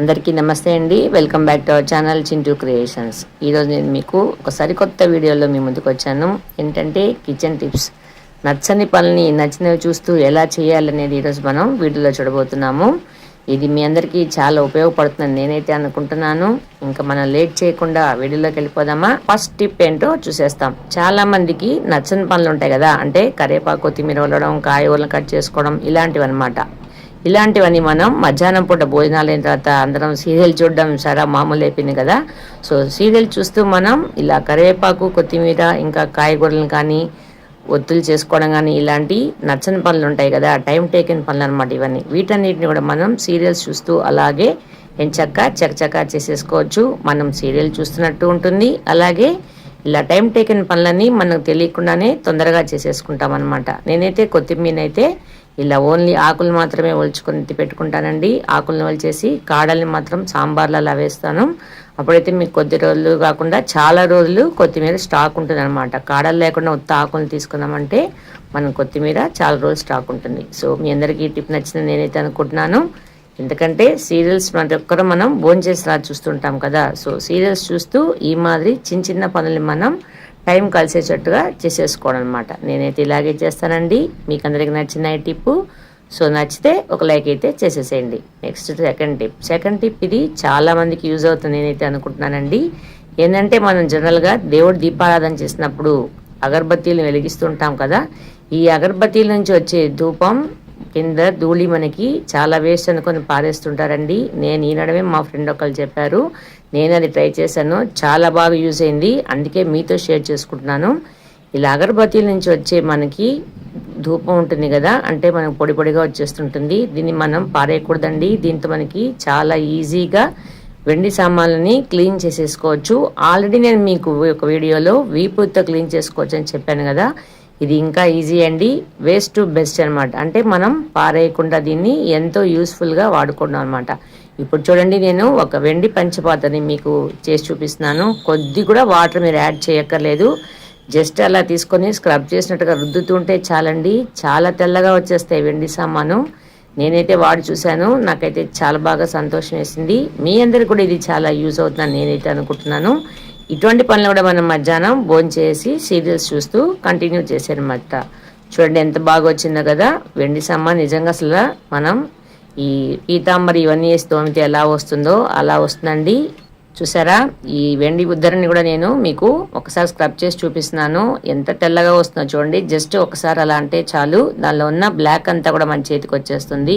అందరికీ నమస్తే అండి. Welcome back to our channel Chintu creations ఈరోజు నేను మీకు ఒక సరికొత్త వీడియోలో మీ ముందుకు వచ్చాను. ఏంటంటే కిచెన్ టిప్స్ నచ్చని పనులని నచ్చినవి చూస్తూ ఎలా చేయాలనేది ఈరోజు మనం వీడియోలో చూడబోతున్నాము. ఇది మీ అందరికీ చాలా ఉపయోగపడుతుందని నేనైతే అనుకుంటున్నాను. ఇంకా మనం లేట్ చేయకుండా వీడియోలోకి వెళ్ళిపోదామా? ఫస్ట్ టిప్ ఏంటో చూసేస్తాం. చాలా మందికి నచ్చని పనులు ఉంటాయి కదా. అంటే కరేపాకు కొత్తిమీర వల్లడం కాయగూరలు కట్ చేసుకోవడం ఇలాంటివి అనమాట ఇలాంటివన్నీ మనం మధ్యాహ్నం పూట భోజనాలు అయిన తర్వాత అందరం సీరియల్ చూడడం చాలా మామూలు అయిపోయింది కదా. సో సీరియల్ చూస్తూ మనం ఇలా కరివేపాకు కొత్తిమీర ఇంకా కాయగూరలను కానీ ఒత్తులు చేసుకోవడం కానీ ఇలాంటి నచ్చని పనులు ఉంటాయి కదా. టైం టేకిన్ పనులు అనమాట ఇవన్నీ. వీటన్నిటిని కూడా మనం సీరియల్స్ చూస్తూ అలాగే ఎంచక్క చకచక చేసేసుకోవచ్చు. మనం సీరియల్ చూస్తున్నట్టు ఉంటుంది. అలాగే ఇలా టైం టేకిన్ పనులన్నీ మనకు తెలియకుండానే తొందరగా చేసేసుకుంటాం అనమాట నేనైతే కొత్తిమీర అయితే ఇలా ఓన్లీ ఆకులు మాత్రమే ఒలుచుకొని పెట్టుకుంటానండి. ఆకులను ఒలిచేసి కాడల్ని మాత్రం సాంబార్లలో అలా వేస్తాను. అప్పుడైతే మీకు కొద్ది రోజులు కాకుండా చాలా రోజులు కొత్తిమీర స్టాక్ ఉంటుంది అనమాట కాడలు లేకుండా ఉత్త ఆకులను తీసుకున్నామంటే మనం కొత్తిమీర చాలా రోజులు స్టాక్ ఉంటుంది. సో మీ అందరికీ ఈ టిప్ నచ్చింది నేనైతే అనుకుంటున్నాను. ఎందుకంటే సీరియల్స్ ప్రతి ఒక్కరు మనం భోంచేసేలా చూస్తుంటాం కదా. సో సీరియల్స్ చూస్తూ ఈ మాదిరి చిన్న చిన్న పనులు మనం టైం కలిసేటట్టుగా చేసేసుకోవడం అనమాట నేనైతే ఇలాగే చేస్తానండి. మీకు అందరికి నచ్చిన ఈ టిప్పు. సో నచ్చితే ఒక లైక్ అయితే చేసేసేయండి. Next second tip. Second tip ఇది చాలా మందికి యూజ్ అవుతుంది నేనైతే అనుకుంటున్నానండి. ఏంటంటే మనం జనరల్గా దేవుడు దీపారాధన చేసినప్పుడు అగరబత్తీలను వెలిగిస్తుంటాం కదా. ఈ అగరబత్తీల నుంచి వచ్చే ధూపం కింద ధూళి మనకి చాలా వేస్ట్ అనుకొని పారేస్తుంటారండి. నేను ఈనడమే మా ఫ్రెండ్ ఒకళ్ళు చెప్పారు. నేను అది ట్రై చేశాను. చాలా బాగా యూజ్ అయింది. అందుకే మీతో షేర్ చేసుకుంటున్నాను. ఇలా అగరబత్తీల నుంచి వచ్చే మనకి ధూపం ఉంటుంది కదా అంటే మనకు పొడి పొడిగా వచ్చేస్తుంటుంది. దీన్ని మనం పారేయకూడదండి. దీంతో మనకి చాలా ఈజీగా వెండి సామాన్లని క్లీన్ చేసేసుకోవచ్చు. ఆల్రెడీ నేను మీకు ఒక వీడియోలో వీపుతో క్లీన్ చేసుకోవచ్చు అని చెప్పాను కదా. ఇది ఇంకా ఈజీ అండి. వేస్ట్ టు బెస్ట్ అనమాట అంటే మనం పారేయకుండా దీన్ని ఎంతో యూస్ఫుల్గా వాడుకున్నాం అనమాట ఇప్పుడు చూడండి నేను ఒక వెండి పంచపాతని మీకు చేసి చూపిస్తున్నాను. కొద్ది కూడా వాటర్ మీరు యాడ్ చేయక్కర్లేదు. జస్ట్ అలా తీసుకొని స్క్రబ్ చేసినట్టుగా రుద్దుతుంటే చాలండి. చాలా తెల్లగా వచ్చేస్తాయి వెండి సామాను. నేనైతే వాడి చూశాను. నాకైతే చాలా బాగా సంతోషం వేసింది. మీ అందరికి కూడా ఇది చాలా యూజ్ అవుతుందని నేనైతే అనుకుంటున్నాను. ఇటువంటి పనులు కూడా మనం మధ్యాహ్నం భోంచేసి సీరియల్స్ చూస్తూ కంటిన్యూ చేశారన్నమాట చూడండి ఎంత బాగా వచ్చిందో కదా. వెండి సమ్మ నిజంగా అసలు మనం ఈ పీతాంబరి ఇవన్నీ వేసి తోమితే ఎలా వస్తుందో అలా వస్తుందండి. చూసారా? ఈ వెండి ఉద్దరిని కూడా నేను మీకు ఒకసారి స్క్రబ్ చేసి చూపిస్తున్నాను. ఎంత తెల్లగా వస్తుందో చూడండి. జస్ట్ ఒకసారి అలా అంటే చాలు. దానిలో ఉన్న బ్లాక్ అంతా కూడా మన చేతికి వచ్చేస్తుంది.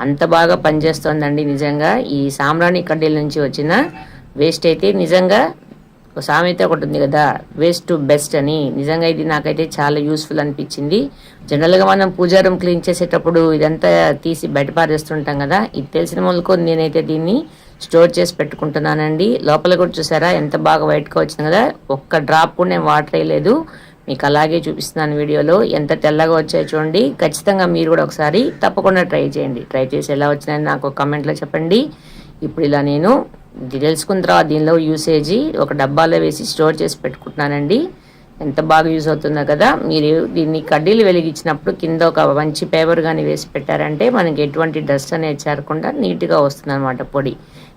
అంత బాగా పనిచేస్తుందండి నిజంగా. ఈ సాంబ్రాణి కడ్డీల నుంచి వచ్చిన వేస్ట్ అయితే నిజంగా ఒక సామెత ఒకటి ఉంది కదా వేస్ట్ టు బెస్ట్ అని. నిజంగా ఇది నాకైతే చాలా యూస్ఫుల్ అనిపించింది. జనరల్గా మనం పూజారం క్లీన్ చేసేటప్పుడు ఇదంతా తీసి బయటపారేస్తుంటాం కదా ఇది తెలిసిన మూలకు నేనైతే దీన్ని స్టోర్ చేసి పెట్టుకుంటున్నానండి. లోపల కూడా చూసారా ఎంత బాగా వైట్గా వచ్చింది కదా ఒక్క డ్రాప్ కూడా నేను వాటర్ వేయలేదు. మీకు అలాగే చూపిస్తున్నాను వీడియోలో ఎంత తెల్లగా వచ్చాయో చూడండి. ఖచ్చితంగా మీరు కూడా ఒకసారి తప్పకుండా ట్రై చేయండి. ట్రై చేసి ఎలా వచ్చినాయని నాకు కమెంట్లో చెప్పండి. ఇప్పుడు ఇలా నేను తెలుసుకున్న తర్వాత దీనిలో యూసేజీ ఒక డబ్బాలో వేసి స్టోర్ చేసి పెట్టుకుంటున్నానండి. ఎంత బాగా యూజ్ అవుతుందో కదా. మీరు దీన్ని కడ్డీలు వెలిగించినప్పుడు కింద ఒక మంచి పేపర్ కానీ వేసి పెట్టారంటే మనకి ఎటువంటి డస్ట్ అనేది చేరకుండా నీట్గా వస్తుంది అనమాట పొడి.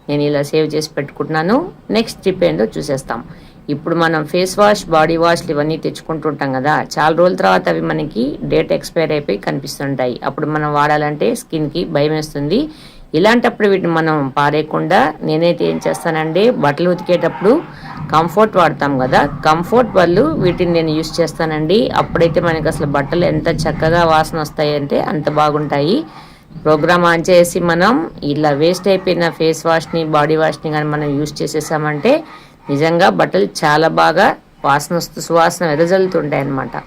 నేను ఇలా సేవ్ చేసి పెట్టుకుంటున్నాను. నెక్స్ట్ ట్రిప్ ఏంటో చూసేస్తాం. ఇప్పుడు మనం ఫేస్ వాష్ బాడీ వాష్లు ఇవన్నీ తెచ్చుకుంటుంటాం కదా. చాలా రోజుల తర్వాత అవి మనకి డేట్ ఎక్స్పైర్ అయిపోయి కనిపిస్తుంటాయి. అప్పుడు మనం వాడాలంటే స్కిన్కి భయం వేస్తుంది. ఇలాంటప్పుడు వీటిని మనం పారేయకుండా నేనైతే ఏం చేస్తానండి బట్టలు ఉతికేటప్పుడు కంఫర్ట్ వాడతాం కదా. కంఫర్ట్ వాళ్ళు వీటిని నేను యూస్ చేస్తానండి. అప్పుడైతే మనకి అసలు బట్టలు ఎంత చక్కగా వాసన వస్తాయి అంటే అంత బాగుంటాయి. ప్రోగ్రామ్ ఆన్ చేసి మనం ఇలా వేస్ట్ అయిపోయిన ఫేస్ వాష్ని బాడీ వాష్ని కానీ మనం యూస్ చేసేసామంటే నిజంగా బట్టలు చాలా బాగా వాసన వస్తూ సువాసన వెదజల్లుతుంటాయి అన్నమాట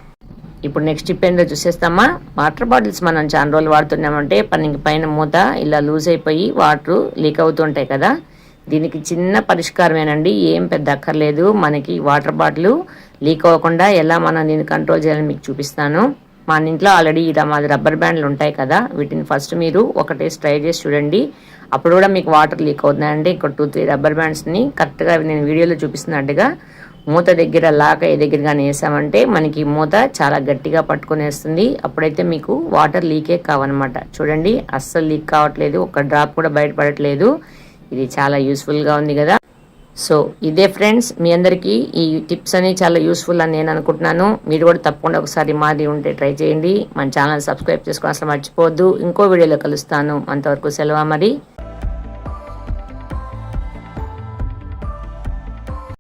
ఇప్పుడు నెక్స్ట్ టిప్ ఏంటో చూసేస్తామా? వాటర్ బాటిల్స్ మనం చాలా రోజులు వాడుతున్నామంటే పనికి పైన మూత ఇలా లూజ్ అయిపోయి వాటర్ లీక్ అవుతుంటాయి కదా? దీనికి చిన్న పరిష్కారమేనండి. ఏం పెద్ద అక్కర్లేదు. మనకి వాటర్ బాటిల్ లీక్ అవ్వకుండా ఎలా మనం దీన్ని కంట్రోల్ చేయాలని మీకు చూపిస్తాను. మన ఇంట్లో ఆల్రెడీ ఇలా మాది రబ్బర్ బ్యాండ్లు ఉంటాయి కదా వీటిని ఫస్ట్ మీరు ఒకటే ట్రై చేసి చూడండి. అప్పుడు కూడా మీకు వాటర్ లీక్ అవుతుందండి. ఇంకో టూ త్రీ రబ్బర్ బ్యాండ్స్ని కరెక్ట్గా నేను వీడియోలో చూపిస్తున్నట్టుగా మూత దగ్గర లాక ఏ దగ్గర కానీ వేసామంటే మనకి మూత చాలా గట్టిగా పట్టుకునేస్తుంది. అప్పుడైతే మీకు వాటర్ లీకే కావనమాట చూడండి అస్సలు లీక్ కావట్లేదు. ఒక డ్రాప్ కూడా బయటపడట్లేదు ఇది చాలా యూస్ఫుల్గా ఉంది కదా. సో ఇదే ఫ్రెండ్స్ మీ అందరికీ ఈ టిప్స్ అని చాలా యూస్ఫుల్ అని నేను అనుకుంటున్నాను. మీరు కూడా తప్పకుండా ఒకసారి మాది ఉంటే ట్రై చేయండి. మన ఛానల్ సబ్స్క్రైబ్ చేసుకోవడం అసలు మర్చిపోవద్దు. ఇంకో వీడియోలో కలుస్తాను. అంతవరకు సెలవు మరి